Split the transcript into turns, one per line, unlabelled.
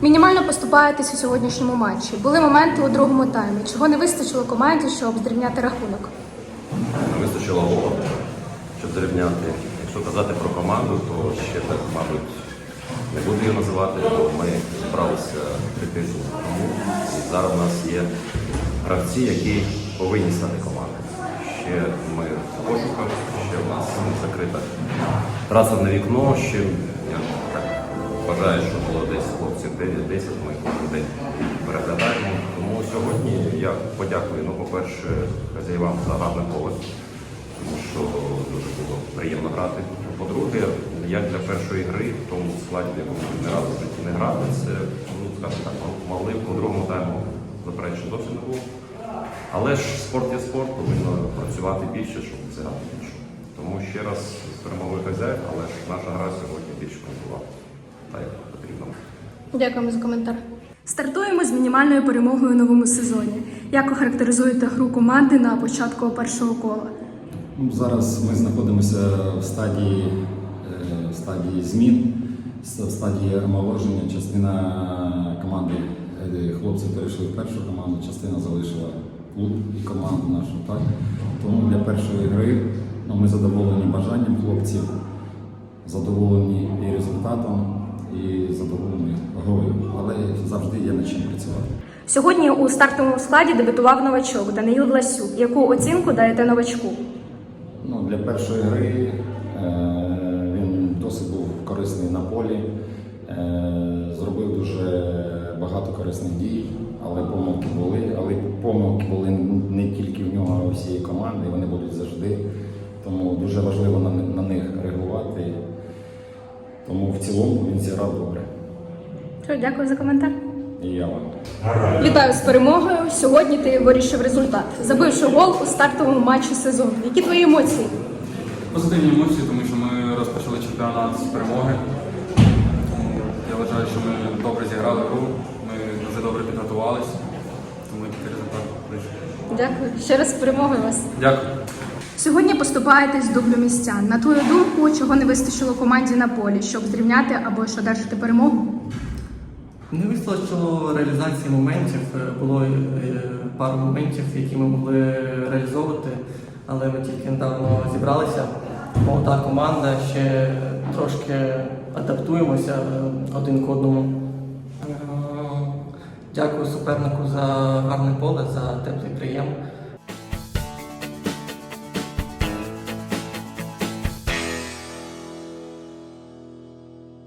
Мінімально поступаєтесь у сьогоднішньому матчі. Були моменти у другому таймі. Чого не вистачило команді, щоб зрівняти рахунок?
Не вистачило голу, щоб зрівняти. Якщо казати про команду, то ще так, мабуть, не буду її називати, бо ми зібралися три тижні тому. І зараз у нас є гравці, які повинні стати командою. Ще ми в пошуках, ще в нас закрита трансферне вікно, ще я так вважаю, що було десь хлопців 9-10, ми кожен день переглядаємо. Тому сьогодні я подякую, ну, по-перше, хазяївам за гарне поле тому що дуже було приємно грати. По-друге, як для першої гри, в тому складі, в якому не разу в житті не грали, це, ну, скажімо так, могли по другому тайму заперечень зовсім не було. Але ж спорт є спорт, повинно працювати більше, щоб досягати більше. Тому ще раз з перемогою хазяїв, але ж наша гра сьогодні більше не була так, як потрібно.
Дякуємо за коментар. Стартуємо з мінімальною перемогою у новому сезоні. Як охарактеризуєте гру команди на початку першого кола?
Ну, Зараз ми знаходимося в стадії, е, в стадії змін, в стадії омоложення. Частина команди е, хлопців перейшли в першу команду, частина залишила клуб і команду нашу. Так? Тому для першої гри ну, ми задоволені бажанням хлопців, задоволені і результатом, і задоволені грою. Але завжди є над чим працювати.
Сьогодні у стартовому складі дебютував новачок Даниїл Власюк. Яку оцінку даєте новачку?
Ну, для першої гри е, він досить був корисний на полі, е, зробив дуже багато корисних дій, але помилки були. Але помилки були не тільки в нього, а у всієї команди, вони будуть завжди. Тому дуже важливо на, на них реагувати. Тому в цілому він зіграв добре.
Що, дякую за коментар.
І я вам.
Вітаю з перемогою. Сьогодні ти вирішив результат, забивши гол у стартовому матчі сезону. Які твої емоції?
Позитивні емоції, тому що ми розпочали чемпіонат з перемоги. Тому я вважаю, що ми добре зіграли гру, ми дуже добре підготувалися, тому такий результат вийшов.
Дякую. Ще раз з перемогою вас.
Дякую.
Сьогодні поступаєтесь дублю містян. На твою думку, чого не вистачило команді на полі, щоб зрівняти або ж одержати перемогу?
Не вистачило реалізації моментів. Е, Було е, пару моментів, які ми могли реалізовувати, але ми тільки недавно зібралися. Молода команда, ще трошки адаптуємося е, один к одному. Дякую супернику за гарне поле, за теплий прийом.